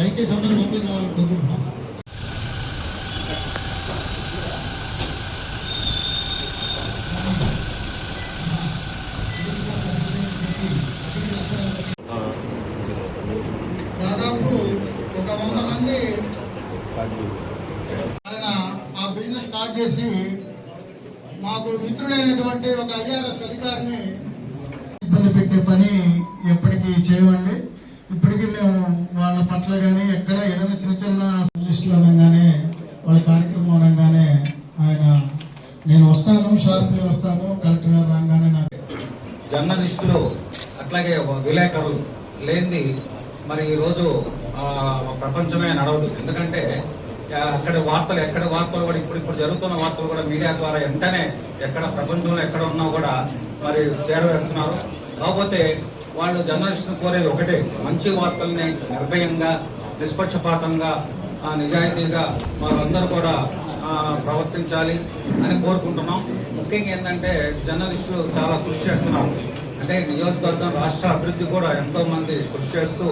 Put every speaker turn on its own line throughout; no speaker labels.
దయచేసి అందరూ లోపలికి రావాలని కోరుకుంటున్నాం.
జర్నలిస్టులు అట్లాగే విలేకరులు లేనిది మరి ఈరోజు ప్రపంచమే నడవదు. ఎందుకంటే అక్కడ వార్తలు ఎక్కడ వార్తలు కూడా ఇప్పుడు ఇప్పుడు జరుగుతున్న వార్తలు కూడా మీడియా ద్వారా వెంటనే ఎక్కడ ప్రపంచంలో ఎక్కడ ఉన్నా కూడా మరి చేరవేస్తున్నారు. కాకపోతే వాళ్ళు జర్నలిస్టులు కోరేది ఒకటే మంచి వార్తల్ని నిర్భయంగా నిష్పక్షపాతంగా నిజాయితీగా వారందరూ కూడా ప్రవర్తించాలి అని కోరుకుంటున్నాం. ముఖ్యంగా ఏంటంటే జర్నలిస్టులు చాలా కృషి చేస్తున్నారు. అంటే నియోజకవర్గం రాష్ట్ర అభివృద్ధి కూడా ఎంతో మంది కృషి చేస్తూ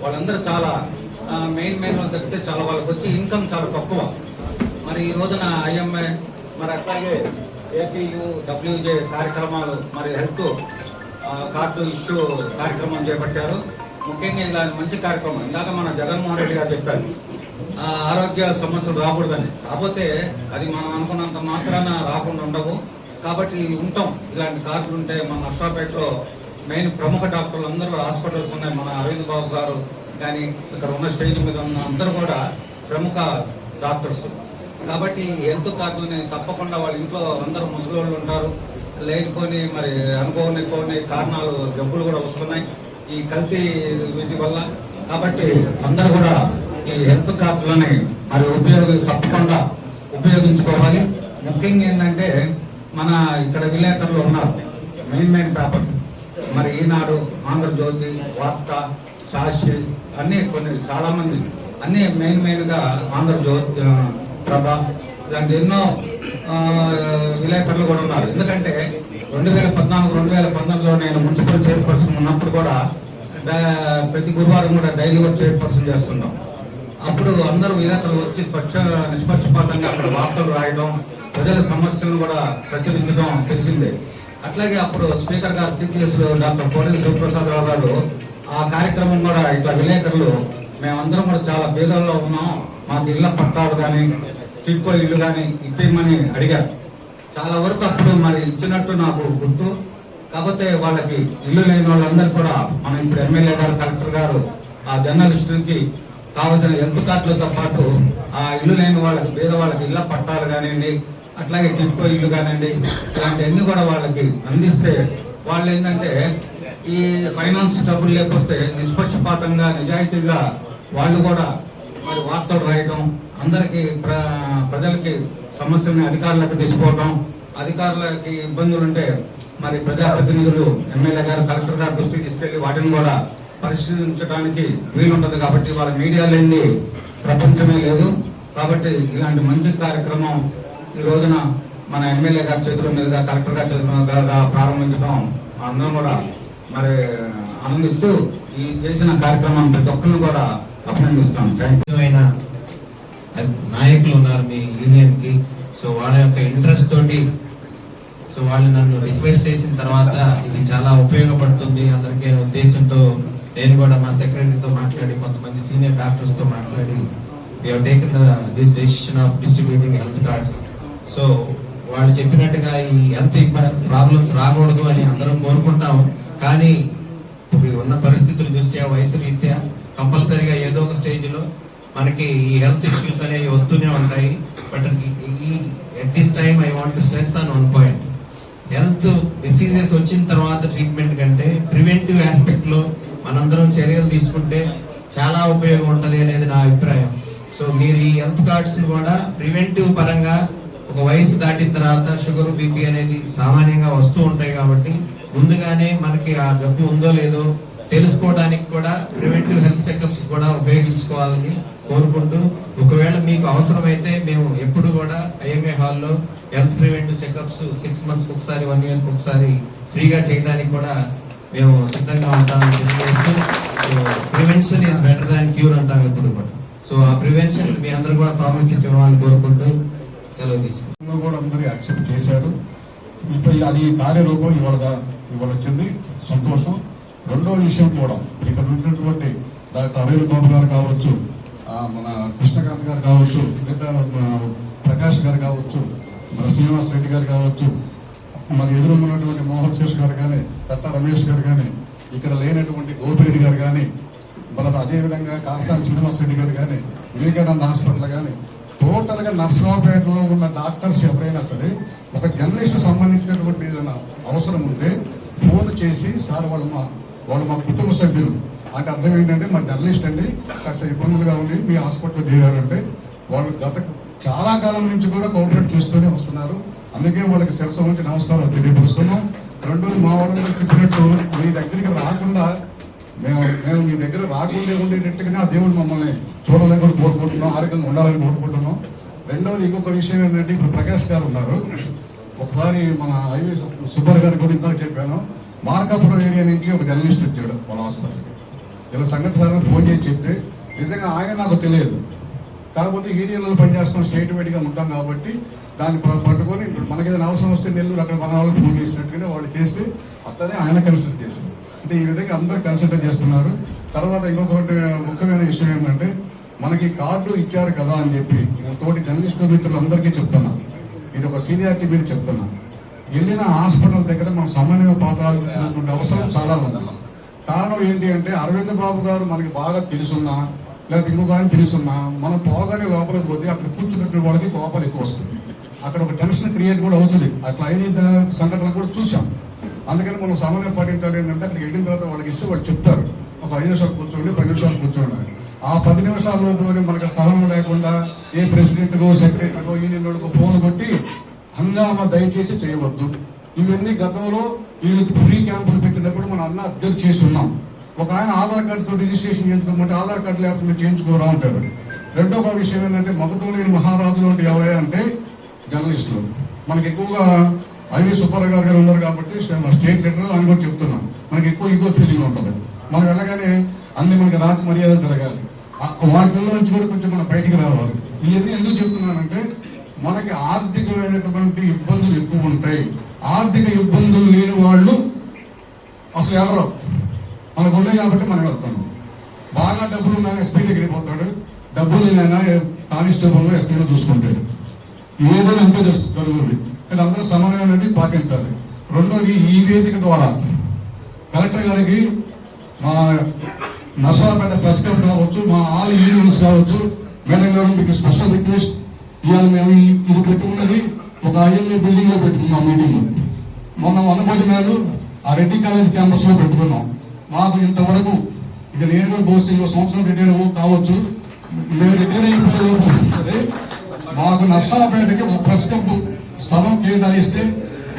వాళ్ళందరూ చాలా మెయిన్ మెయిన్ వాళ్ళు తప్పితే చాలా వాళ్ళకి వచ్చి ఇన్కమ్ చాలా తక్కువ. మరి ఈ రోజున ఐఎంఏ మరి అట్లాగే ఏపీయు డబ్ల్యూజే కార్యక్రమాలు మరి హెల్త్ కార్డు ఇష్యూ కార్యక్రమం చేపట్టారు. ముఖ్యంగా ఇలాంటి మంచి కార్యక్రమం ఇందాక మన జగన్మోహన్ రెడ్డి గారు చెప్పారు ఆరోగ్య సమస్యలు రాకూడదని. కాకపోతే అది మనం అనుకున్నంత మాత్రాన రాకుండా ఉండవు. కాబట్టి ఉంటాం. ఇలాంటి కార్డులు ఉంటే మన నర్సాపేటలో మెయిన్ ప్రముఖ డాక్టర్లు అందరూ హాస్పిటల్స్ ఉన్నాయి. మన అరవింద్ బాబు గారు కానీ ఇక్కడ ఉన్న స్టేజ్ మీద ఉన్న అందరూ కూడా ప్రముఖ డాక్టర్స్. కాబట్టి హెల్త్ కార్డులని తప్పకుండా వాళ్ళ ఇంట్లో అందరూ ముసలోళ్ళు ఉంటారు. లేకపోయి మరి అనుకోని కొన్ని కారణాలు జబ్బులు కూడా వస్తున్నాయి. ఈ కల్తీ వీటి వల్ల. కాబట్టి అందరూ కూడా ఈ హెల్త్ కార్డులని మరి ఉపయోగ తప్పకుండా ఉపయోగించుకోవాలి. ముఖ్యంగా ఏంటంటే మన ఇక్కడ విలేకరులు ఉన్నారు. Main main paper. మరి ఈనాడు ఆంధ్రజ్యోతి వార్త సాక్షి అన్నీ కొన్ని చాలామంది అన్నీ మెయిన్ మెయిన్గా ఆంధ్రజ్యోతి ప్రభ ఇలాంటి ఎన్నో విలేకరులు కూడా ఉన్నారు. ఎందుకంటే రెండు వేల పద్నాలుగు రెండు వేల పంతొమ్మిదిలో నేను మున్సిపల్ చైర్పర్సన్ ఉన్నప్పుడు కూడా ప్రతి గురువారం కూడా డైలీ వర్క్ చైర్పర్సన్ చేస్తున్నాం అప్పుడు అందరూ విలేకరులు వచ్చి స్వచ్ఛ నిష్పక్షపాతంగా అక్కడ వార్తలు రాయడం ప్రజల సమస్యలను కూడా ప్రచురించడం తెలిసిందే. అట్లాగే అప్పుడు స్పీకర్ గారు టీచర్స్ డాక్టర్ కోడెల శివప్రసాదరావు గారు ఆ కార్యక్రమం కూడా ఇట్లా విలేకరులు మేమందరం కూడా చాలా పేదల్లో ఉన్నాం. మాకు ఇళ్ళ పట్టాలు కానీ టిక్కో ఇల్లు కానీ ఇప్పమని అడిగారు. చాలా వరకు అప్పుడు మరి ఇచ్చినట్టు నాకు గుర్తు. కాకపోతే వాళ్ళకి ఇల్లు లేని వాళ్ళందరూ కూడా మనం ఇప్పుడు ఎమ్మెల్యే గారు కలెక్టర్ గారు ఆ జర్నలిస్టులకి కావలసిన హెల్త్ కార్డులతో పాటు ఆ ఇల్లు లేని వాళ్ళకి పేదవాళ్ళకి ఇళ్ళ పట్టాలు కానివ్వండి అట్లాగే టిప్కో ఇల్లు కానివ్వండి ఇలాంటివన్నీ కూడా వాళ్ళకి అందిస్తే వాళ్ళు ఏంటంటే ఈ ఫైనాన్స్ డబ్బులు లేకపోతే నిష్పక్షపాతంగా నిజాయితీగా వాళ్ళు కూడా మరి వార్తలు రాయడం అందరికీ ప్ర ప్రజలకి సమస్యల్ని అధికారులకు తీసుకోవడం అధికారులకి ఇబ్బందులు ఉంటే మరి ప్రజాప్రతినిధులు ఎమ్మెల్యే గారు కలెక్టర్ గారు దృష్టికి తీసుకెళ్ళి వాటిని కూడా పరిశీలించడానికి వీలుంటుంది కాబట్టి వాళ్ళ మీడియా లేని ప్రపంచమే లేదు. కాబట్టి ఇలాంటి మంచి కార్యక్రమం ఈ రోజున మన ఎమ్మెల్యే గారి చేతుల మీదుగా కలెక్టర్ గారి చేతుల మీదుగా ప్రారంభించడం అందరం కూడా మరి ఆనందిస్తూ ఈ చేసిన కార్యక్రమం ప్రతి ఒక్కరిని కూడా అభినందిస్తాం థ్యాంక్ యూ
ముఖ్యమైన నాయకులు ఉన్నారు మీ యూనియన్కి. సో వాళ్ళ యొక్క ఇంట్రెస్ట్ తోటి సో వాళ్ళు నన్ను రిక్వెస్ట్ చేసిన తర్వాత ఇది చాలా ఉపయోగపడుతుంది. అందరికీ ఉద్దేశంతో నేను కూడా మా సెక్రటరీతో మాట్లాడి కొంతమంది సీనియర్ డాక్టర్స్తో మాట్లాడి we taken this decision of distributing health cards so వాళ్ళు చెప్పినట్టుగా ఈ హెల్త్ ప్రాబ్లమ్స్ రాకూడదు అని అందరం కోరుకుంటాం కానీ ఇప్పుడు ఉన్న పరిస్థితులు దృష్ట్యా వయసు రీత్యా కంపల్సరీగా ఏదో ఒక స్టేజ్లో మనకి ఈ హెల్త్ ఇష్యూస్ అనేవి వస్తూనే ఉంటాయి. బట్ ఈ at this time I want stress on one point health diseases వచ్చిన తర్వాత ట్రీట్మెంట్ కంటే ప్రివెంటివ్ ఆస్పెక్ట్లో మనందరం చర్యలు తీసుకుంటే చాలా ఉపయోగం ఉంటుంది అనేది నా అభిప్రాయం. సో మీరు ఈ హెల్త్ కార్డ్స్ కూడా ప్రివెంటివ్ పరంగా ఒక వయసు దాటిన తర్వాత షుగర్ బీపీ అనేది సామాన్యంగా వస్తూ ఉంటాయి కాబట్టి ముందుగానే మనకి ఆ జబ్బు ఉందో లేదో తెలుసుకోవడానికి కూడా ప్రివెంటివ్ హెల్త్ చెకప్స్ కూడా ఉపయోగించుకోవాలని కోరుకుంటూ ఒకవేళ మీకు అవసరమైతే మేము ఎప్పుడు కూడా ఐఎంఏ హాల్లో హెల్త్ ప్రివెంటివ్ చెకప్స్ సిక్స్ మంత్స్కి ఒకసారి వన్ ఇయర్కి ఒకసారి ఫ్రీగా చేయడానికి కూడా మేము సిద్ధంగా ఉంటామని తెలియజేస్తూ preventive
prevention is better than cure అంటాం ఎప్పుడు కూడా. సో ఆ ప్రివెన్షన్ మీ అందరూ కూడా ప్రాముఖ్యత ఇవ్వాలని కోరుకుంటూ
ఇప్పుడు అది కార్యరూపం ఇవాళ ఇవాళ వచ్చింది. సంతోషం. రెండో విషయం కూడా ఇక్కడ ఉన్నటువంటి డాక్టర్ అరవింద్ బాబు గారు కావచ్చు మన కృష్ణకాంత్ గారు కావచ్చు లేదా ప్రకాష్ గారు కావచ్చు మన శ్రీనివాస్ రెడ్డి గారు కావచ్చు మన ఎదురున్నటువంటి మోహన్ శేష్ గారు కానీ కట్ట రమేష్ గారు కానీ ఇక్కడ లేనటువంటి గోపిరెడ్డి గారు కానీ మన అదేవిధంగా కాల్సాన్ శ్రీనివాస్ రెడ్డి గారు కానీ వివేకానంద హాస్పిటల్ కానీ టోటల్గా నర్సరావుపేటలో ఉన్న డాక్టర్స్ ఎవరైనా సరే ఒక జర్నలిస్ట్ సంబంధించినటువంటి ఏదైనా అవసరం ఉంటే ఫోన్ చేసి సార్ వాళ్ళు మా వాళ్ళు మా కుటుంబ సభ్యులు. అంటే అర్థం ఏంటంటే మా జర్నలిస్ట్ అండి కాస్త ఇబ్బందులుగా ఉంది మీ హాస్పిటల్ చేరారంటే వాళ్ళు గత చాలా కాలం నుంచి కూడా కోఆపరేట్ చేస్తూనే వస్తున్నారు. అందుకే వాళ్ళకి శిరస ఉంచి నమస్కారం తెలియపరుస్తున్నాం. రెండోది మా వాళ్ళు చెప్పినట్టు మీ దగ్గరికి రాకుండా మేము మేము మీ దగ్గర రాకుండా ఉండేటట్టుగానే ఆ దేవుడు మమ్మల్ని చూడాలని కూడా కోరుకుంటున్నాం ఆరోగ్యంగా ఉండాలని కోరుకుంటున్నాం. రెండవది ఇంకొక విషయం ఏంటంటే ఇప్పుడు ప్రకాష్ గారు ఉన్నారు. ఒకసారి మన హైవే సుబ్బర్ గారి కూడా ఇందాక చెప్పాను. మార్కాపురం ఏరియా నుంచి ఒక జర్నలిస్ట్ వచ్చాడు వాళ్ళ హాస్పిటల్కి. ఇలా సంగతి సార్ ఫోన్ చేసి చెప్తే నిజంగా ఆయన నాకు తెలియదు. కాకపోతే ఏరియాలో పనిచేస్తాం స్టేట్ వైడ్గా ఉంటాం కాబట్టి దాన్ని పట్టుకొని ఇప్పుడు మనకి ఏదైనా అవసరం వస్తే నెల్లూరు అక్కడ మన వాళ్ళకి ఫోన్ చేసినట్టుగానే వాళ్ళు చేస్తే అట్లనే ఆయన కన్సల్ట్ చేశారు. అంటే ఈ విధంగా అందరూ కన్సల్ట్ చేస్తున్నారు. తర్వాత ఇంకొకటి ముఖ్యమైన విషయం ఏంటంటే మనకి కార్డు ఇచ్చారు కదా అని చెప్పి తోటి జర్నలిస్ట్ మిత్రులందరికీ చెప్తున్నా. ఇది ఒక సీనియారిటీ మీద చెప్తున్నా. వెళ్ళిన హాస్పిటల్ దగ్గర మనం సమన్వయ పాత్రాల్సినటువంటి అవసరం చాలా ఉంది. కారణం ఏంటి అంటే అరవింద్ బాబు గారు మనకి బాగా తెలుసున్నా లేకపోతే ఇంకొక ఆయన తెలుసున్నా మనం పోగానే లోపలికి పోతే అక్కడ కూర్చోబెట్టిన వాళ్ళకి కోపాలు ఎక్కువ వస్తుంది అక్కడ ఒక టెన్షన్ క్రియేట్ కూడా అవుతుంది. అట్లా అయిన సంఘటనలు కూడా చూసాం అందుకని మనం సమన్వయం పాటించాలి ఏంటంటే అక్కడికి వెళ్ళిన తర్వాత వాళ్ళకి ఇస్తే వాళ్ళు చెప్తారు. ఒక ఐదు నిమిషాలు కూర్చోండి పది నిమిషాలు కూర్చోండి. ఆ పది నిమిషాల లోపలనే మనకు సహనం లేకుండా ఏ ప్రెసిడెంట్కో సెక్రటరీకో యూనియన్కో ఫోన్ కొట్టి హంగామా దయచేసి చేయవద్దు. ఇవన్నీ గతంలో వీళ్ళకి ఫ్రీ క్యాంపులు పెట్టినప్పుడు మన అన్న అద్దెకు చేసి ఉన్నాం. ఒక ఆయన ఆధార్ కార్డుతో రిజిస్ట్రేషన్ చేయించుకోమంటే ఆధార్ కార్డు లేకపోతే చేయించుకోరా అంటారు. రెండవ విషయం ఏంటంటే మొదట లేని మహారాజులు అంటే ఎవరే అంటే జర్నలిస్టులు. మనకి ఎక్కువగా ఐవి సుబ్బారావు గారు గారు ఉన్నారు కాబట్టి మన స్టేట్ లీడర్ అని కూడా చెప్తున్నాను మనకి ఎక్కువ ఈగో ఫీలింగ్ ఉంటుంది. మనం వెళ్ళగానే అన్ని మనకి రాజ మర్యాదలు తిరగాలి ఆ- వాటిల్లో నుంచి కూడా కొంచెం మనం బయటికి రావాలి. ఇవన్నీ ఎందుకు చెప్తున్నానంటే మనకి ఆర్థికమైనటువంటి ఇబ్బందులు ఎక్కువ ఉంటాయి. ఆర్థిక ఇబ్బందులు లేని వాళ్ళు అసలు ఎవరు? మనకు ఉన్నాయి కాబట్టి మనం వెళ్తాం. బాగా డబ్బులు ఉన్నాయని ఎస్పీ దగ్గరికి పోతాడు. డబ్బులు లేనైనా కానిస్టేబుల్ ఎస్ఐలో చూసుకుంటాడు. ఏదైనా అంతే జరుగుతుంది. కానీ అందరూ సమన్వయం అనేది పాటించాలి. రెండోది ఈ వేదిక ద్వారా కలెక్టర్ గారికి మా నర్సరాపేట ప్రెస్ క్లబ్ కావచ్చు మా ఆల్ యూనియన్స్ కావచ్చు మేడం గారు మీకు స్పెషల్ రిక్వెస్ట్. ఇవాళ మేము ఇది పెట్టుకున్నది ఒక ఐఎల్ఏ బిల్డింగ్లో పెట్టుకున్నాం మీటింగ్. మొన్న వన భోజనాలు ఆ రెడ్డి కాలేజ్ క్యాంపస్లో పెట్టుకున్నాం. మాకు ఇంతవరకు ఇక నేను కూడా బహుశా ఇంకో సంవత్సరం రిటైర్ అవ్వ కావచ్చు. మేము రిటైర్ అయిపోయే సరే మాకు నర్సరాపేటకి ఒక ప్రెస్ క్లబ్ స్థలం కేటాయిస్తే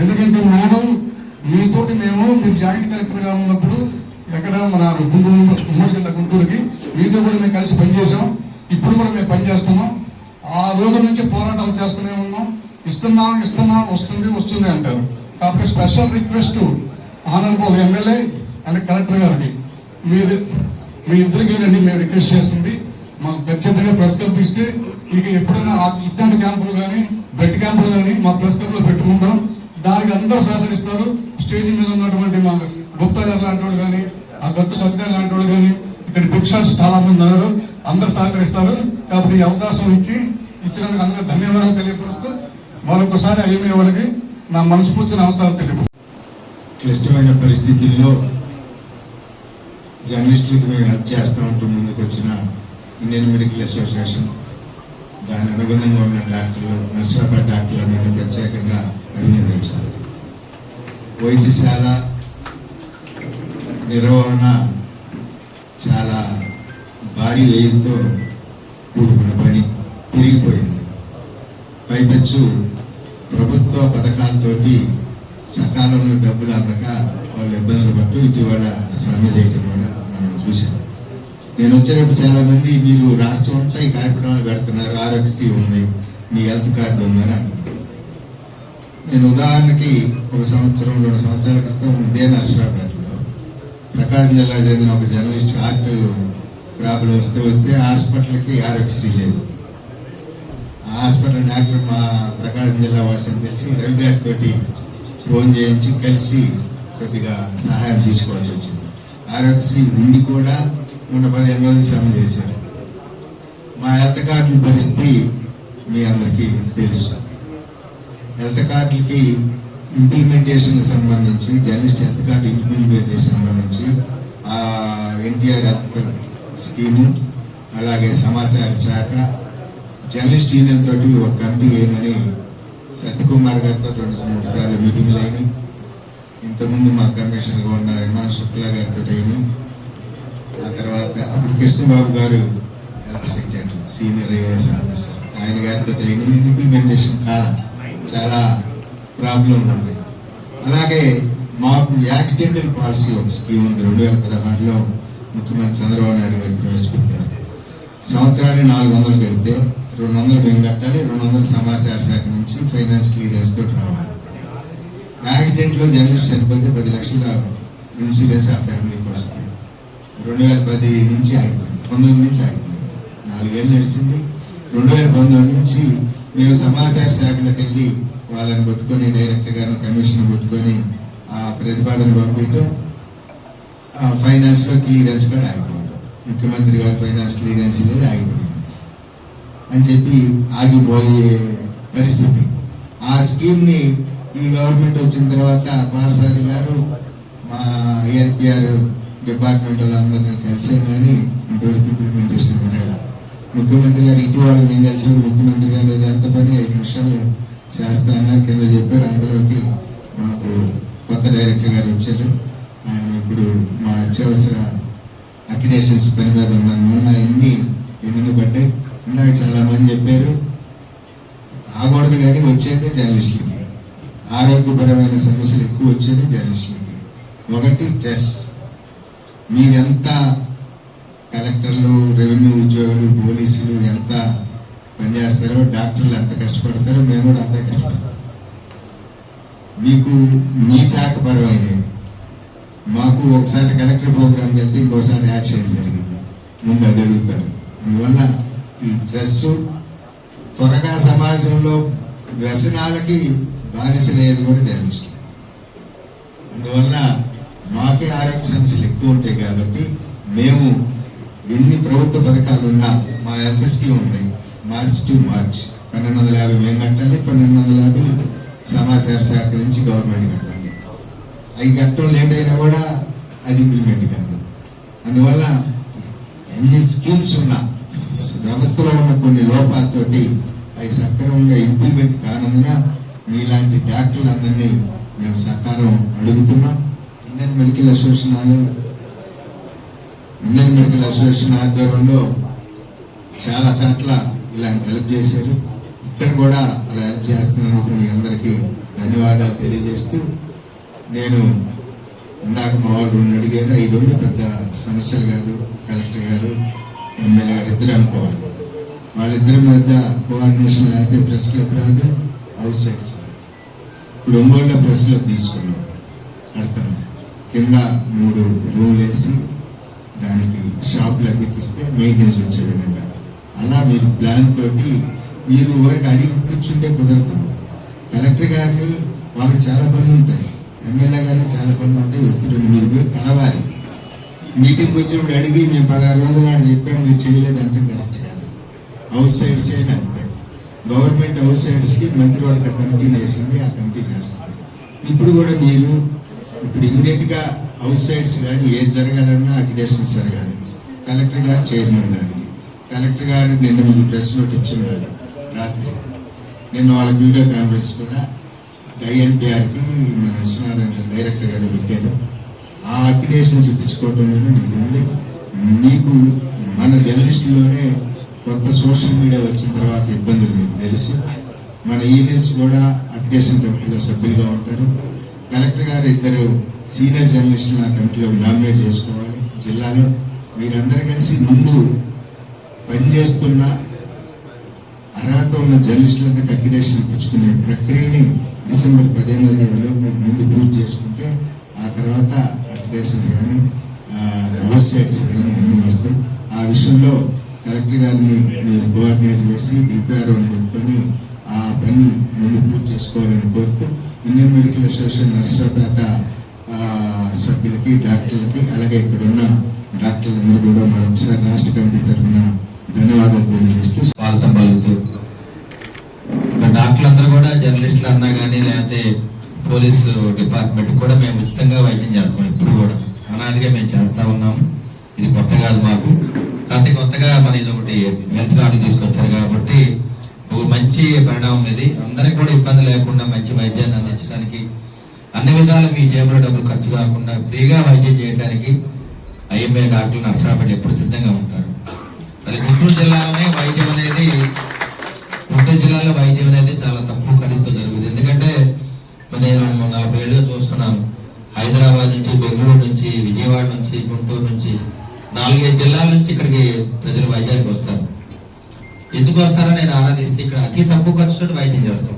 ఎందుకంటే మేము మీతోటి మేము మీరు జాయింట్ కలెక్టర్గా ఉన్నప్పుడు ఎక్కడ మన గుంటూరు ఉమ్మడి జిల్లా గుంటూరుకి మీతో కూడా మేము కలిసి పనిచేసాం ఇప్పుడు కూడా మేము పనిచేస్తున్నాం. ఆ రోజు నుంచి పోరాటాలు చేస్తూనే ఉన్నాం. ఇస్తున్నాం ఇస్తున్నాం వస్తుంది వస్తుంది అంటారు. కాబట్టి special request honourable MLA and collector గారికి. మీరు మీ ఇద్దరికి నేను మేము రిక్వెస్ట్ చేస్తుంది మాకు ఖచ్చితంగా ప్రెస్ కల్పిస్తే మీకు ఇక ఎప్పుడైనా ఇట్లాంటి క్యాంపులు కానీ బెడ్ క్యాంపులు కానీ మా ప్రెస్ క్లబ్లో పెట్టుకుంటాం. దానికి అందరూ సహకరిస్తారు. స్టేజ్ మీద ఉన్నటువంటి మా గుప్తా గారు లాంటి వాళ్ళు కానీ ఆ గట్టు సత్య లాంటి వాళ్ళు కానీ ఇక్కడ పిక్చర్స్ చాలా మంది ఉన్నారు. అందరు సహకరిస్తారు. కాబట్టి ఈ అవకాశం ఇచ్చి ఇచ్చినందుకు అందరూ ధన్యవాదాలు తెలియపరుస్తూ మరొకసారి అయ్యమే వాళ్ళకి నా మనస్ఫూర్తిగా నమస్కారం తెలియదు
క్లిష్టమైన పరిస్థితుల్లో జర్నలిస్టులకు మేము హెల్ప్ చేస్తూ ఉంటూ ముందుకు వచ్చిన ఇండియన్ మెడికల్ అసోసియేషన్ దాని అనుబంధంగా ఉన్న డాక్టర్లు నర్సాబాద్ డాక్టర్లు ప్రత్యేకంగా అభినందించాలి. వైద్యశాల నిర్వహణ చాలా భారీ వ్యయంతో కూడుకున్న పని పెరిగిపోయింది. పైపెచ్చు ప్రభుత్వ పథకాలతోటి సకాలంలో డబ్బులు అందక వాళ్ళు ఇబ్బందులు పట్టు ఇటీవల సమ్మె చేయటం కూడా మనం చూసాం నేను వచ్చినప్పుడు చాలా మంది మీరు రాష్ట్రం అంతా ఈ కార్యక్రమాలు పెడుతున్నారు ఆరోగ్యశ్రీ ఉంది మీ హెల్త్ కార్డు ఉందని అంటున్నారు. నేను ఉదాహరణకి ఒక సంవత్సరం రెండు సంవత్సరాల క్రితం ఇదే నర్సరాపేటలో ప్రకాశం జిల్లా చెందిన ఒక జర్నలిస్ట్ హార్ట్ ప్రాబ్లం వస్తే వస్తే హాస్పిటల్కి ఆరోగ్యశ్రీ లేదు ఆ హాస్పిటల్ డాక్టర్ మా ప్రకాశం జిల్లా వాసిని తెలిసి రవి గారితో ఫోన్ చేయించి కలిసి కొద్దిగా సహాయం తీసుకోవాల్సి వచ్చింది. ఆరోగ్యశ్రీ ఉండి కూడా మొన్న పదిహేను రోజులు శ్రమ చేశారు. మా హెల్త్ కార్డుల పరిస్థితి మీ అందరికీ తెలుసు. హెల్త్ కార్డులకి ఇంప్లిమెంటేషన్కి సంబంధించి జర్నలిస్ట్ హెల్త్ కార్డు ఇంప్లిమెంటేషన్ సంబంధించి ఆ ఎన్టీఆర్ హెల్త్ స్కీము అలాగే సమాచార శాఖ జర్నలిస్ట్ యూనియన్ తోటి ఒక కమిటీ వేయమని సత్యకుమార్ గారితో రెండు మూడు సార్లు మీటింగ్లు అయినాయి. ఇంతకుముందు మా కమిషనర్గా ఉన్న హిమాన్ శుక్లా గారితో అయినాయి. ఆ తర్వాత అప్పుడు Krishnababu garu health secretary senior IAS officer. ఆయన గారితో ఇంప్లిమెంటేషన్ కాల చాలా ప్రాబ్లం ఉంది. అలాగే మాకు యాక్సిడెంటల్ పాలసీ ఒక స్కీమ్ ఉంది. రెండు వేల పదహారులో ముఖ్యమంత్రి చంద్రబాబు నాయుడు గారు ప్రవేశపెట్టారు. సంవత్సరానికి నాలుగు వందలు కడితే రెండు వందలు మేము కట్టాలి రెండు వందలు సమాచార శాఖ నుంచి ఫైనాన్స్ క్లియరెన్స్ తోటి రావాలి. యాక్సిడెంట్లో జర్నలిస్ట్ చనిపోతే పది లక్షల ఇన్సూరెన్స్ ఆ ఫ్యామిలీకి వస్తుంది. రెండు వేల పది నుంచి అయిపోయింది పంతొమ్మిది నుంచి అయిపోయింది నాలుగేళ్ళు నడిచింది. రెండు వేల పంతొమ్మిది నుంచి మేము సమాచార శాఖలకు వెళ్ళి వాళ్ళని పట్టుకొని డైరెక్టర్ గారిని కమిషన్ పట్టుకొని ఆ ప్రతిపాదన పంపించడం ఆ ఫైనాన్స్లో క్లియరెన్స్ కూడా ఆగిపోవడం ముఖ్యమంత్రి గారి ఫైనాన్స్ క్లియరెన్స్ లేదు ఆగిపోయింది. అని చెప్పి ఆగిపోయే పరిస్థితి. ఆ స్కీమ్ని ఈ గవర్నమెంట్ వచ్చిన తర్వాత పారసాది గారు మా ఎన్పిఆర్ డిపార్ట్మెంట్ వాళ్ళందరినీ కలిసే కానీ ఇంతవరకు ఇంప్లిమెంటేషన్ జరగల ముఖ్యమంత్రి గారు ఇటీవల మేము కలిసి ముఖ్యమంత్రి గారు ఎంత పని ఐదు నిమిషాలు చేస్తా అన్నారు కింద చెప్పారు. అందులోకి మాకు కొత్త డైరెక్టర్ గారు వచ్చారు. ఆయన ఇప్పుడు మా అత్యవసర అక్రిడేషన్స్ పని మీద ఉన్నందువల్ల ఇన్ని ఎన్ని పడ్డాయి? ఇందాక చాలామంది చెప్పారు. రాకూడదు కానీ వచ్చేదే జర్నలిస్టులకి. ఆరోగ్యపరమైన సమస్యలు ఎక్కువ వచ్చేది జర్నలిస్టులకి. ఒకటి టెస్ట్ మీరెంత కలెక్టర్లు రెవెన్యూ ఉద్యోగులు పోలీసులు ఎంత పనిచేస్తారో డాక్టర్లు ఎంత కష్టపడతారో మేము కూడా అంత కష్టపడతాం. మీకు మీ శాఖ పరమైనది. మాకు ఒకసారి కలెక్టర్ ప్రోగ్రామ్ వెళ్తే ఇంకోసారి యాక్సిడెంట్ జరిగింది. ముందు అది అడుగుతారు. అందువల్ల ఈ డ్రెస్ త్వరగా సమాజంలో వ్యసనాలకి బానిసలేదు కూడా జర్నలిస్టులు. అందువల్ల మాకే ఆరోగ్య సమస్యలు ఎక్కువ ఉంటాయి కాబట్టి మేము ఎన్ని ప్రభుత్వ పథకాలు ఉన్నా మా హెల్త్ స్కీమ్ ఉంది. March to March. పన్నెండు వందల యాభై మేము కట్టాలి పన్నెండు వందల యాభై సమాచార శాఖ నుంచి గవర్నమెంట్ కట్టాలి. అవి కట్టడం లేట్ అయినా కూడా అది ఇంప్లిమెంట్ కాదు. అందువల్ల ఎన్ని స్కీమ్స్ ఉన్నా వ్యవస్థలో ఉన్న కొన్ని లోపాలతోటి అవి సక్రమంగా ఇంప్లిమెంట్ కానందున మీలాంటి డాక్టర్లందరినీ మేము సకాలం అడుగుతున్నాం. Indian Medical Association Indian Medical Association ఆధ్వర్యంలో చాలా చోట్ల ఇలాంటి హెల్ప్ చేశారు. ఇక్కడ కూడా అలా హెల్ప్ చేస్తున్నందుకు మీ అందరికీ ధన్యవాదాలు తెలియజేస్తూ నేను ఇందాక మా వాళ్ళు రెండు అడిగారు. ఈ రెండు పెద్ద సమస్యలు కాదు. కలెక్టర్ గారు ఎమ్మెల్యే గారు ఇద్దరు అనుకోవాలి. వాళ్ళిద్దరి మధ్య కోఆర్డినేషన్ లేకపోతే ప్రెస్ క్లబ్ రాదు. అవుట్ సైడ్స్ ఇప్పుడు ఒంగోలులో ప్రెస్ క్లబ్ తీసుకున్నాం కడతాం కింద మూడు రూమ్లు వేసి దానికి షాపులు అద్దెకిస్తే మెయింటెనెన్స్ వచ్చే విధంగా. అలా మీరు ప్లాన్ తోటి మీరు వారికి అడిగి కూర్చుంటే కుదరదు. కలెక్టర్ గారిని వాళ్ళకి చాలా పనులు ఉంటాయి. ఎమ్మెల్యే గారిని చాలా పనులు ఉంటాయి. వ్యక్తులు మీరు పోయి కలవాలి మీటింగ్ వచ్చినప్పుడు అడిగి మేము పదహారు రోజుల నాడు చెప్పాము మీరు చేయలేదు అంటే కరెక్ట్ కాదు. అవుట్ సైడ్స్ అయినా అంతే. గవర్నమెంట్ అవుట్ సైడ్స్కి మంత్రి వాళ్ళ కమిటీని వేసింది ఆ కమిటీ చేస్తుంది. ఇప్పుడు కూడా మీరు ఇప్పుడు ఇమీడియట్గా అవుట్ సైడ్స్ కానీ ఏది జరగాలన్నా అక్రిడేషన్స్ జరగాలి. కలెక్టర్ గారు చైర్మన్ దానికి కలెక్టర్ గారు నిన్న మీకు ప్రెస్ నోట్ ఇచ్చి రాత్రి. నిన్న వాళ్ళకి వీడియో కాన్ఫరెన్స్ కూడా ఐఎన్పిఆర్కి మన విశ్వనాథన్ డైరెక్టర్ గారు పెట్టారు. ఆ అక్రిడేషన్స్ ఇప్పించుకోవడంలోనే నీకు ఉంది. మీకు మన జర్నలిస్టులోనే కొత్త సోషల్ మీడియా వచ్చిన తర్వాత ఇబ్బందులు మీకు తెలుసు. మన ఈవెంట్స్ కూడా అక్రిడేషన్ కమిటీలో సభ్యులుగా ఉంటారు. కలెక్టర్ గారు ఇద్దరు సీనియర్ జర్నలిస్టులు ఆ కమిటీలో నామినేట్ చేసుకోవాలి. జిల్లాలో మీరందరూ కలిసి ముందు పనిచేస్తున్న అర్హత ఉన్న జర్నలిస్టులకు అక్రిడేషన్ ఇప్పించుకునే ప్రక్రియని డిసెంబర్ పదిహేనో తేదీలో మీరు ముందు పూర్తి చేసుకుంటే ఆ తర్వాత అక్రిడేషన్స్ కానీ హౌస్ కానీ అన్నీ వస్తాయి. ఆ విషయంలో కలెక్టర్ గారిని మీరు కోఆర్డినేట్ చేసి డిపిఆర్ఓని పెట్టుకొని ఆ పని ముందు పూర్తి చేసుకోవాలని కోరుతూ ఇండియన్ మెడికల్ అసోసియేషన్ నర్సరాపేట సభ్యులకి డాక్టర్లకి అలాగే ఇక్కడ ఉన్న డాక్టర్లందరూ కూడా మరొకసారి రాష్ట్ర కమిటీ తరఫున ధన్యవాదాలు తెలియజేస్తూ
స్వాగతం పలుకుతూ. డాక్టర్లందరూ కూడా జర్నలిస్టులు అన్నా కానీ లేకపోతే పోలీసు డిపార్ట్మెంట్ కూడా మేము ఉచితంగా వైద్యం చేస్తాం ఇప్పుడు కూడా. అనాదిగా మేము చేస్తూ ఉన్నాము. ఇది కొత్త కాదు మాకు. కాకపోతే కొత్తగా మన ఇది ఒకటి హెల్త్ కార్డు తీసుకొచ్చారు కాబట్టి ఒక మంచి పరిణామం ఇది. అందరికి కూడా ఇబ్బంది లేకుండా మంచి వైద్యాన్ని అందించడానికి అన్ని విధాలు మీ జేబులో డబ్బులు ఖర్చు కాకుండా ఫ్రీగా వైద్యం చేయడానికి ఐఎంఏ డాక్టర్లు నర్సరాపేట ఎప్పుడు సిద్ధంగా ఉంటారు. మరి గుంటూరు జిల్లాలోనే వైద్యం అనేది గుంటూరు జిల్లాలో వైద్యం అనేది చాలా తక్కువ ఖరీదుతో జరుగుతుంది. ఎందుకంటే నేను నలభై ఏళ్ళు చూస్తున్నాను. హైదరాబాద్ నుంచి బెంగళూరు నుంచి విజయవాడ నుంచి గుంటూరు నుంచి నాలుగైదు జిల్లాల నుంచి ఇక్కడికి ప్రజలు వైద్యానికి వస్తారు. ఎందుకు వస్తారో నేను ఆరాధిస్తే ఇక్కడ అతి తక్కువ ఖర్చుతో వైద్యం చేస్తాం.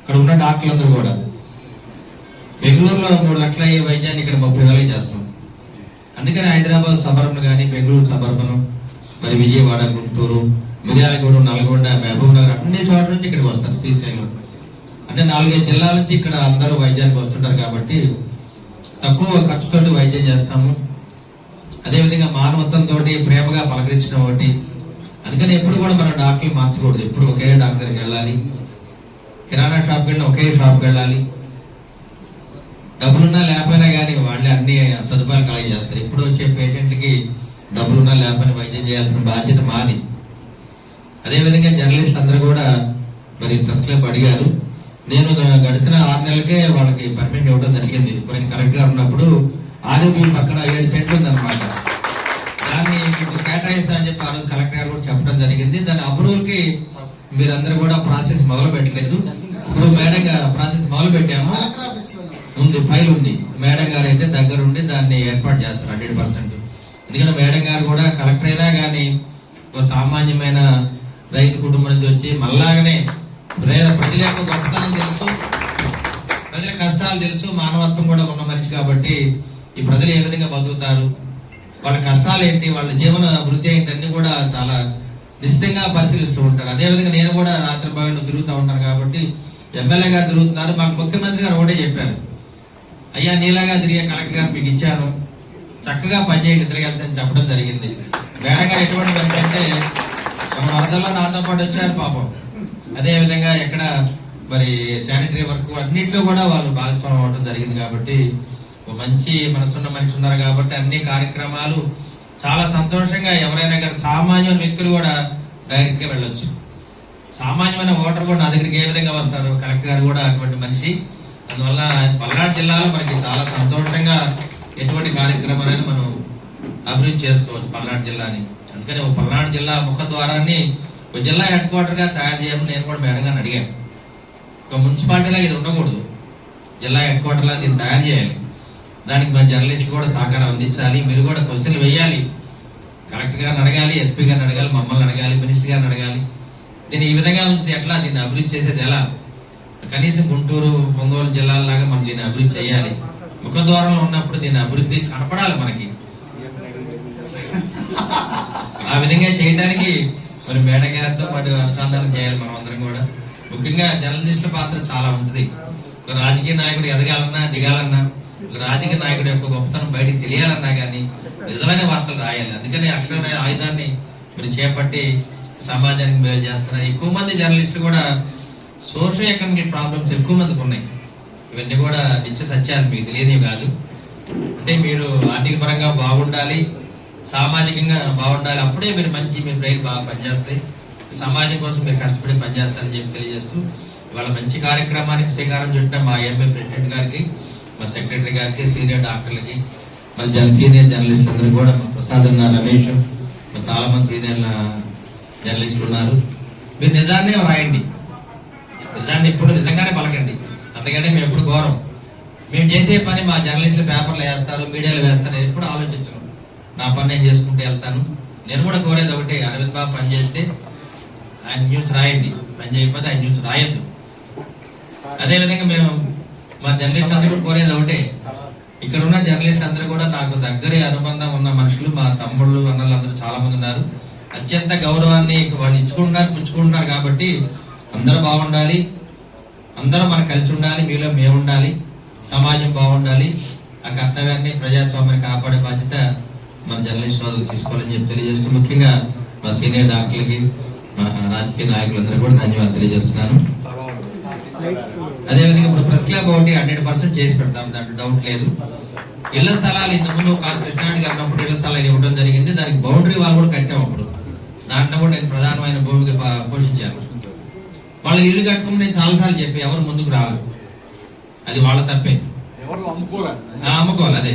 ఇక్కడ ఉన్న డాక్టర్లందరూ కూడా. బెంగళూరులో మూడు లక్షల అయ్యే వైద్యాన్ని ఇక్కడ ముప్పై వేలకి చేస్తాం. అందుకని హైదరాబాద్ సబర్బన్ కానీ బెంగళూరు సబర్బన్ మరి విజయవాడ గుంటూరు మిర్యాలగూడ నల్గొండ మహబూబ్ నగర్ అన్ని చోట్ల నుంచి ఇక్కడికి వస్తారు శ్రీశైలం అంటే నాలుగైదు జిల్లాల నుంచి ఇక్కడ అందరూ వైద్యానికి వస్తుంటారు కాబట్టి తక్కువ ఖర్చుతోటి వైద్యం చేస్తాము. అదేవిధంగా మానవత్వంతో ప్రేమగా పలకరించడం ఒకటి అందుకని ఎప్పుడు కూడా మనం డాక్టర్లు మార్చకూడదు. ఎప్పుడు ఒకే డాక్టర్కి వెళ్ళాలి. కిరాణా షాప్కి వెళ్ళి ఒకే షాప్కి వెళ్ళాలి. డబ్బులున్నా లేకపోయినా కానీ వాళ్ళే అన్ని సదుపాయాలు కలిగి చేస్తారు. ఇప్పుడు వచ్చే పేషెంట్కి డబ్బులున్నా లేకపోయినా వైద్యం చేయాల్సిన బాధ్యత మాది. అదేవిధంగా జర్నలిస్ట్ అందరూ కూడా మరి ప్రెస్ క్లబ్ అడిగారు. నేను గడిచిన ఆరు నెలలకే వాళ్ళకి పర్మిట్ ఇవ్వడం జరిగింది. పోయిన కరెక్ట్గా ఉన్నప్పుడు ఆర్ఎంపీ పక్కన ఏడు సెంట్లు ఉందన్నమాట. దాన్ని ఇప్పుడు కేటాయిస్తా అని చెప్పి ఆ రోజు కలెక్టర్ గారు కూడా చెప్పడం జరిగింది. దాని అప్రూవల్కి మీరందరూ కూడా ప్రాసెస్ మొదలు పెట్టలేదు. ఇప్పుడు మేడం ప్రాసెస్ మొదలు పెట్టాము. ఉంది ఫైల్ ఉంది. మేడం గారు అయితే దగ్గరుండి దాన్ని ఏర్పాటు చేస్తారు హండ్రెడ్ పర్సెంట్. ఎందుకంటే మేడం గారు కూడా కలెక్టర్ అయినా కానీ ఒక సామాన్యమైన రైతు కుటుంబం నుంచి వచ్చి మళ్ళాగానే ప్రజల యొక్క గొప్పతనం తెలుసు ప్రజల కష్టాలు తెలుసు మానవత్వం కూడా ఉన్న మనిషి కాబట్టి ఈ ప్రజలు ఏ విధంగా బతుకుతారు వాళ్ళ కష్టాలు ఏంటి వాళ్ళ జీవన వృత్తి ఏంటి అన్ని కూడా చాలా నిశ్చితంగా పరిశీలిస్తూ ఉంటారు. అదేవిధంగా నేను కూడా రాత్రి భవన్లో తిరుగుతూ ఉంటాను కాబట్టి ఎమ్మెల్యే గారు తిరుగుతున్నారు. మాకు ముఖ్యమంత్రి గారు ఒకటే చెప్పారు. అయ్యా నీలాగా తిరిగే కలెక్టర్ గారు మీకు ఇచ్చాను. చక్కగా పనిచేయండి ఇద్దరు చెప్పడం జరిగింది. మేడం ఎటువంటి అంటే ఒక వరదల్లో నాతో పాటు వచ్చారు పాపం. అదేవిధంగా ఎక్కడ మరి శానిటరీ వర్క్ అన్నింటిలో కూడా వాళ్ళు భాగస్వామ్యం అవడం జరిగింది కాబట్టి ఒక మంచి మనసున్న మనిషి ఉన్నారు కాబట్టి అన్ని కార్యక్రమాలు చాలా సంతోషంగా ఎవరైనా కానీ సామాన్య వ్యక్తులు కూడా డైరెక్ట్గా వెళ్ళొచ్చు. సామాన్యమైన ఓటర్ కూడా నా దగ్గరికి ఏ విధంగా వస్తారు? కలెక్టర్ గారు కూడా అటువంటి మనిషి. అందువల్ల పల్నాడు జిల్లాలో మనకి చాలా సంతోషంగా ఎటువంటి కార్యక్రమాలైనా మనం అభివృద్ధి చేసుకోవచ్చు పల్నాడు జిల్లాని. అందుకని ఒక పల్నాడు జిల్లా ముఖ ద్వారాన్ని ఒక జిల్లా హెడ్ క్వార్టర్గా తయారు చేయమని నేను కూడా మేడం గారిని అడిగాను. ఒక మున్సిపాలిటీలాగా ఇది ఉండకూడదు. జిల్లా హెడ్ క్వార్టర్లా దీన్ని తయారు చేయాలి. దానికి మన జర్నలిస్టులు కూడా సహకారం అందించాలి. మీరు కూడా క్వశ్చన్లు వేయాలి. కలెక్టర్ గారిని అడగాలి ఎస్పీ గారిని అడగాలి మమ్మల్ని అడగాలి మినిస్టర్ గారిని అడగాలి. దీన్ని ఈ విధంగా ఉంచితే ఎట్లా దీన్ని అభివృద్ధి చేసేది ఎలా? కనీసం గుంటూరు ఒంగోలు జిల్లాలాగా మనం దీన్ని అభివృద్ధి చేయాలి. ముఖద్వారంలో ఉన్నప్పుడు దీన్ని అభివృద్ధి కనపడాలి మనకి. ఆ విధంగా చేయడానికి మరి మేడం గారితో పాటు అనుసంధానం చేయాలి మనం అందరం కూడా. ముఖ్యంగా జర్నలిస్టుల పాత్ర చాలా ఉంటుంది. ఒక రాజకీయ నాయకుడు ఎదగాలన్నా దిగాలన్నా రాజకీయ నాయకుడు యొక్క గొప్పతనం బయటికి తెలియాలన్నా కానీ నిజమైన వార్తలు రాయాలి. అందుకని అక్షరమైన ఆయుధాన్ని మీరు చేపట్టి సమాజానికి మేలు చేస్తున్నారు. ఎక్కువ మంది జర్నలిస్టులు కూడా సోషల్ ఎకనామిక్ ప్రాబ్లమ్స్ ఎక్కువ మందికి ఉన్నాయి. ఇవన్నీ కూడా నిత్య సత్యాలు మీకు తెలియనివి కాదు. అంటే మీరు ఆర్థిక పరంగా బాగుండాలి సామాజికంగా బాగుండాలి అప్పుడే మీరు మంచి మీ బ్రెయిన్ బాగా పనిచేస్తాయి. సమాజం కోసం మీరు కష్టపడి పనిచేస్తారని చెప్పి తెలియజేస్తూ ఇవాళ మంచి కార్యక్రమానికి శ్రీకారం చుట్టిన మా ఎంఏ ప్రెసిడెంట్ గారికి మా సెక్రటరీ గారికి సీనియర్ డాక్టర్లకి మన జన్ సీనియర్ జర్నలిస్టులు కూడా మా ప్రసాద్ అన్న రమేష్ మా చాలా మంది సీనియర్ జర్నలిస్టులు ఉన్నారు. మీరు నిజాన్నే రాయండి నిజాన్ని ఇప్పుడు నిజంగానే పలకండి. అంతకంటే మేము ఎప్పుడు ఘోరం మేము చేసే పని మా జర్నలిస్టులు పేపర్లు వేస్తారు మీడియాలో వేస్తారు ఎప్పుడు ఆలోచించను నా పని నేను చేసుకుంటూ వెళ్తాను. నేను కూడా కోరేది ఒకటే అరవింద్ బాబు పని చేస్తే ఆయన న్యూస్ రాయండి. పని చేయకపోతే ఆయన న్యూస్ రాయొద్దు. అదేవిధంగా మేము మా జర్నలిస్ట్ అందరూ కూడా కోరేది ఒకటే. ఇక్కడ ఉన్న జర్నలిస్ట్ అందరూ కూడా నాకు దగ్గరే అనుబంధం ఉన్న మనుషులు మా తమ్ముళ్ళు అన్నలు అందరూ చాలా మంది ఉన్నారు. అత్యంత గౌరవాన్ని వాళ్ళు ఇచ్చుకుంటున్నారు పుచ్చుకుంటున్నారు కాబట్టి అందరూ బాగుండాలి. అందరూ మనం కలిసి ఉండాలి మీలో మేము ఉండాలి సమాజం బాగుండాలి. ఆ కర్తవ్యాన్ని ప్రజాస్వామ్యాన్ని కాపాడే బాధ్యత మన జర్నలిస్ట్ వాళ్ళు తీసుకోవాలని చెప్పి తెలియజేస్తూ ముఖ్యంగా మా సీనియర్ డాక్టర్లకి మా రాజకీయ నాయకులందరూ కూడా ధన్యవాదాలు తెలియజేస్తున్నాను. అదేవిధంగా ఇప్పుడు ప్రెస్ క్లబ్ ఒకటి హండ్రెడ్ పర్సెంట్ చేసి పెడతాం దాంట్లో డౌట్ లేదు. ఇళ్ళ స్థలాలు ఇంతకుముందు కాస్త కృష్ణాడి గారు ఉన్నప్పుడు ఇళ్ళ స్థలాలు ఇవ్వడం జరిగింది దానికి బౌండరీ వాళ్ళు కూడా కట్టాం అప్పుడు. దాంట్లో కూడా నేను ప్రధానమైన భూమిక పోషించాను. వాళ్ళ ఇల్లు కట్టుకుని నేను చాలాసార్లు చెప్పి ఎవరు ముందుకు రాలేదు. అది వాళ్ళ తప్పే. అమ్ముకోవాలి అదే.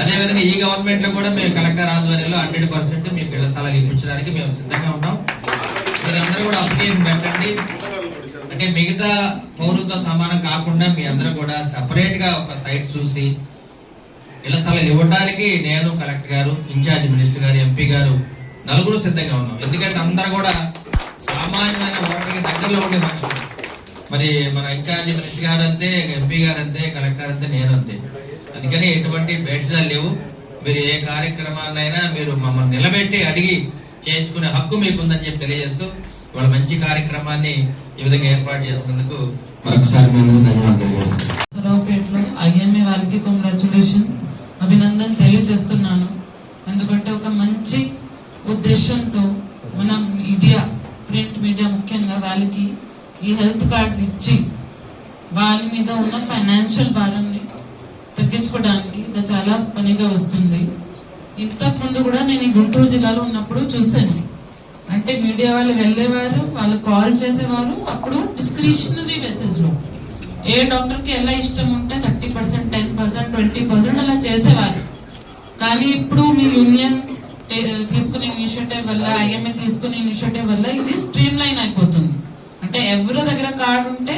అదే విధంగా ఈ గవర్నమెంట్లో కూడా మేము కలెక్టర్ ఆధ్వర్యంలో హండ్రెడ్ పర్సెంట్ మీకు ఇళ్ళ స్థలాలు ఇప్పించడానికి మేము సిద్ధంగా ఉన్నాం. మీరు అందరూ కూడా అప్లికేషన్ పెట్టండి. అంటే మిగతా పౌరులతో సమానం కాకుండా మీ అందరూ కూడా సపరేట్గా ఒక సైట్ చూసి ఇళ్ళ స్థలాలు ఇవ్వడానికి నేను కలెక్టర్ గారు ఇన్ఛార్జ్ మినిస్టర్ గారు ఎంపీ గారు నలుగురు సిద్ధంగా ఉన్నాం. ఎందుకంటే అందరూ కూడా సామాన్యమైన ఓటర్కి దగ్గరలో ఉండే మనుషులు. మరి మన ఇన్ఛార్జ్ మినిస్టర్ గారు అంతే ఎంపీ గారు అంతే కలెక్టర్ అంతే నేను అంతే. అందుకని ఎటువంటి భేషాలు లేవు. మీరు ఏ కార్యక్రమాన్నైనా మీరు మమ్మల్ని నిలబెట్టి అడిగి చేయించుకునే హక్కు మీకు ఉందని చెప్పి తెలియజేస్తూ ఇవాళ మంచి కార్యక్రమాన్ని ఈ విధంగా ఏర్పాటు చేసినందుకు మరొకసారి ధన్యవాదాలు
ఐఎంఏ వాళ్ళకి కంగ్రాచులేషన్స్ అభినందన తెలియజేస్తున్నాను. ఎందుకంటే ఒక మంచి ఉద్దేశంతో మన మీడియా ప్రింట్ మీడియా ముఖ్యంగా వాళ్ళకి ఈ హెల్త్ కార్డ్స్ ఇచ్చి వాళ్ళ మీద ఉన్న ఫైనాన్షియల్ భారాన్ని తగ్గించుకోవడానికి ఇది చాలా పనిగా వస్తుంది. ఇంతకు ముందు కూడా నేను ఈ గుంటూరు జిల్లాలో ఉన్నప్పుడు చూశాను. అంటే మీడియా వాళ్ళు వెళ్ళేవారు వాళ్ళు కాల్ చేసేవారు. అప్పుడు డిస్క్రిషనరీ మెసేజ్లో ఏ డాక్టర్కి ఎలా ఇష్టం ఉంటే thirty percent ten percent twenty percent అలా చేసేవారు. కానీ ఇప్పుడు మీ యూనియన్ తీసుకునే ఇనిషియేటివ్ వల్ల ఐఎంఏ తీసుకునే ఇనిషియేటివ్ వల్ల ఇది స్ట్రీమ్ లైన్ అయిపోతుంది. అంటే ఎవరి దగ్గర కార్డు ఉంటే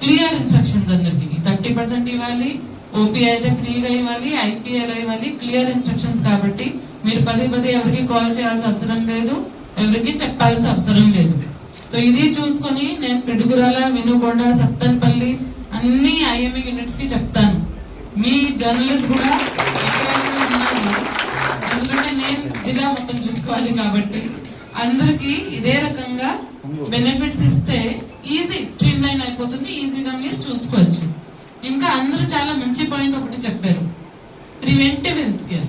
క్లియర్ ఇన్స్ట్రక్షన్స్ అందరికీ. థర్టీ పర్సెంట్ ఇవ్వాలి ఓపీ అయితే ఫ్రీగా ఇవ్వాలి ఐపీఎల్ ఇవ్వాలి క్లియర్ ఇన్స్ట్రక్షన్స్ కాబట్టి మీరు పదే పదే ఎవరికి కాల్ చేయాల్సిన అవసరం లేదు ఎవరికి చెప్పాల్సిన అవసరం లేదు. సో ఇది చూసుకొని నేను పిడుగురాల వినుకొండ సత్తన్పల్లి అన్ని ఐఎంఈ యూనిట్స్కి చెప్తాను. మీ జర్నలిస్ట్ కూడా ఎందుకంటే నేను జిల్లా మొత్తం చూసుకోవాలి కాబట్టి అందరికీ ఇదే రకంగా బెనిఫిట్స్ ఇస్తే ఈజీ స్ట్రీమ్ లైన్ అయిపోతుంది ఈజీగా మీరు చూసుకోవచ్చు. ఇంకా అందరూ చాలా మంచి పాయింట్ ఒకటి చెప్పారు. ప్రివెంటివ్ హెల్త్ కేర్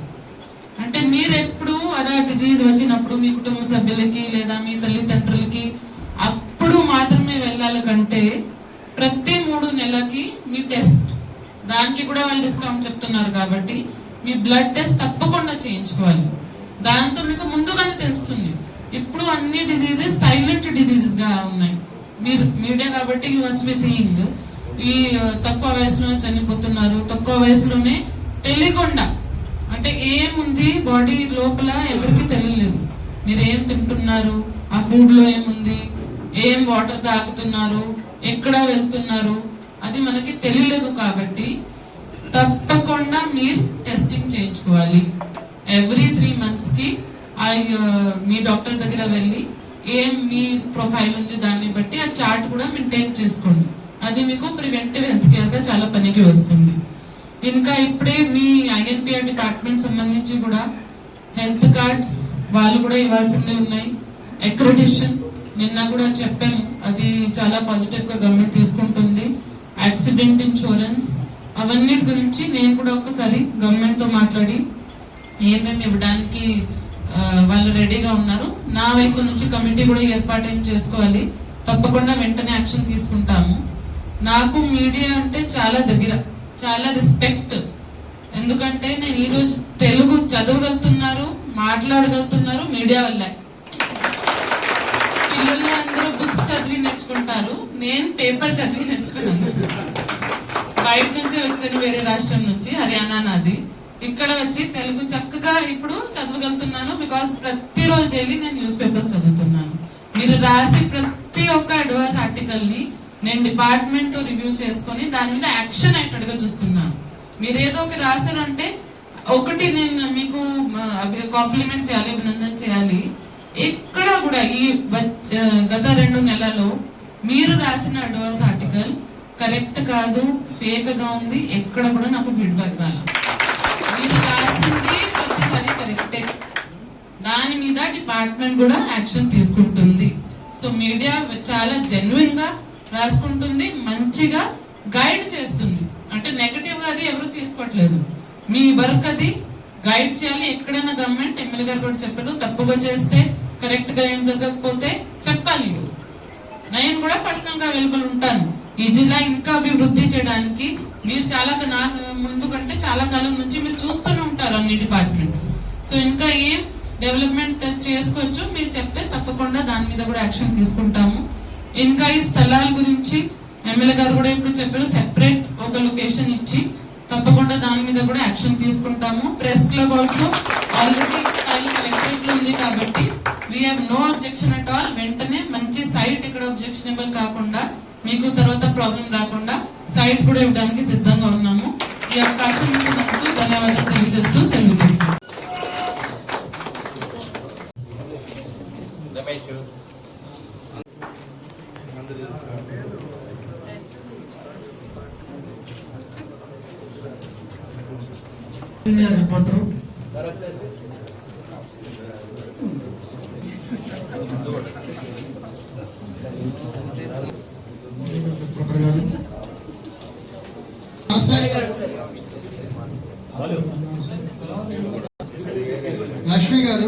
అంటే మీరు ఎప్పుడు అలా డిజీజ్ వచ్చినప్పుడు మీ కుటుంబ సభ్యులకి లేదా మీ తల్లిదండ్రులకి అప్పుడు మాత్రమే వెళ్ళాలి కంటే ప్రతి మూడు నెలలకి మీ టెస్ట్ దానికి కూడా వాళ్ళు డిస్కౌంట్ చెప్తున్నారు కాబట్టి మీ బ్లడ్ టెస్ట్ తప్పకుండా చేయించుకోవాలి. దాంతో మీకు ముందుగానే తెలుస్తుంది. ఇప్పుడు అన్ని డిజీజెస్ సైలెంట్ డిజీజెస్గా ఉన్నాయి. మీరు మీడియా కాబట్టి యూ మస్ట్ బి సీయింగ్ ఈ తక్కువ వయసులోనే చనిపోతున్నారు. తక్కువ వయసులోనే తెలియకుండా అంటే ఏముంది బాడీ లోపల ఎవరికి తెలియలేదు. మీరు ఏం తింటున్నారు? ఆ ఫుడ్లో ఏముంది? ఏం వాటర్ తాగుతున్నారు? ఎక్కడ వెళ్తున్నారు? అది మనకి తెలియలేదు కాబట్టి తప్పకుండా మీరు టెస్టింగ్ చేయించుకోవాలి. ఎవ్రీ త్రీ మంత్స్కి ఆ మీ డాక్టర్ దగ్గర వెళ్ళి ఏం మీ ప్రొఫైల్ ఉంది దాన్ని బట్టి ఆ చార్ట్ కూడా మెయింటైన్ చేసుకోండి. అది మీకు ప్రివెంటివ్ హెల్త్ కేర్గా చాలా పనికి వస్తుంది. ఇంకా ఇప్పుడే మీ ఐఎన్పిఆర్ డిపార్ట్మెంట్ సంబంధించి కూడా హెల్త్ కార్డ్స్ వాళ్ళు కూడా ఇవ్వాల్సింది ఉన్నాయి. అక్రెడిషన్ నిన్న కూడా చెప్పాము. అది చాలా పాజిటివ్గా గవర్నమెంట్ తీసుకుంటుంది. యాక్సిడెంట్ ఇన్సూరెన్స్ అవన్నిటి గురించి నేను కూడా ఒకసారి గవర్నమెంట్తో మాట్లాడి ఏమేమి ఇవ్వడానికి వాళ్ళు రెడీగా ఉన్నారు. నా వైపు నుంచి కమిటీ కూడా ఏర్పాటు చేసుకోవాలి? తప్పకుండా వెంటనే యాక్షన్ తీసుకుంటాము. నాకు మీడియా అంటే చాలా దగ్గర. చాలా రెస్పెక్ట్ ఎందుకంటే నేను ఈరోజు తెలుగు చదవగలుగుతున్నారు మాట్లాడగలుగుతున్నారు మీడియా వల్లే. పిల్లలు అందరూ బుక్స్ చదివి నేర్చుకుంటారు. నేను పేపర్ చదివి నేర్చుకున్నాను. బయట నుంచి వచ్చాను వేరే రాష్ట్రం నుంచి హర్యానా నాది. ఇక్కడ వచ్చి తెలుగు చక్కగా ఇప్పుడు చదవగలుగుతున్నాను బికాస్ ప్రతిరోజు వెళ్ళి నేను న్యూస్ పేపర్స్ చదువుతున్నాను. మీరు రాసి ప్రతి ఒక్క అడ్వాన్స్ ఆర్టికల్ని నేను డిపార్ట్మెంట్తో రివ్యూ చేసుకుని దాని మీద యాక్షన్ అయ్యేటట్టుగా చూస్తున్నాను. మీరు ఏదో ఒక రాశారంటే ఒకటి నేను మీకు కాంప్లిమెంట్ చేయాలి అభినందన చేయాలి. ఎక్కడ కూడా ఈ గత రెండు నెలలో మీరు రాసిన అడ్వాన్స్ ఆర్టికల్ కరెక్ట్ కాదు ఫేక్గా ఉంది ఎక్కడ కూడా నాకు ఫీడ్బ్యాక్ రాల. మీరు రాసింది ప్రతిసారి కరెక్టే దాని మీద డిపార్ట్మెంట్ కూడా యాక్షన్ తీసుకుంటుంది. సో మీడియా చాలా జెన్యున్గా రాసుకుంటుంది మంచిగా గైడ్ చేస్తుంది. అంటే నెగటివ్గా అది ఎవరు తీసుకోవట్లేదు. మీ వర్క్ అది గైడ్ చేయాలి. ఎక్కడైనా గవర్నమెంట్ ఎమ్మెల్యే గారు కూడా చెప్పారు తప్పుగా చేస్తే కరెక్ట్గా ఏం జరగకపోతే చెప్పాలి. నేను కూడా పర్సనల్గా అవైలబుల్ ఉంటాను. ఈ జిల్లా ఇంకా అభివృద్ధి చేయడానికి మీరు చాలా నా ముందు కంటే చాలా కాలం నుంచి మీరు చూస్తూనే ఉంటారు అన్ని డిపార్ట్మెంట్స్ సో ఇంకా ఏం డెవలప్మెంట్ చేసుకోవచ్చు మీరు చెప్తే తప్పకుండా దాని మీద కూడా యాక్షన్ తీసుకుంటాము. ఇంకా ఈ స్థలాల గురించి ఎమ్మెల్యే గారు కూడా ఇప్పుడు చెప్పారు సెపరేట్ ఒక లొకేషన్ ఇచ్చి తప్పకుండా దాని మీద కూడా యాక్షన్ తీసుకుంటాము. Press club also already file కలెక్టరేట్లో ఉంది కాబట్టి we have no objection at all వెంటనే మంచి సైట్ ఇక్కడ అబ్జెక్షనబుల్ కాకుండా మీకు తర్వాత ప్రాబ్లం రాకుండా సైట్ కూడా ఇవ్వడానికి సిద్ధంగా ఉన్నాము. ఈ అవకాశం ఇచ్చినందుకు ధన్యవాదాలు తెలియజేస్తూ సెలవు తీసుకుంటాం
సీనియర్ రిపోర్టర్ రిపోర్టర్ గారు లక్ష్మి గారు.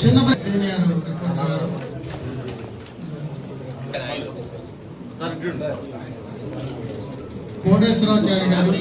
చిన్న సీనియర్ కోటేశ్వరాచార్య గారు.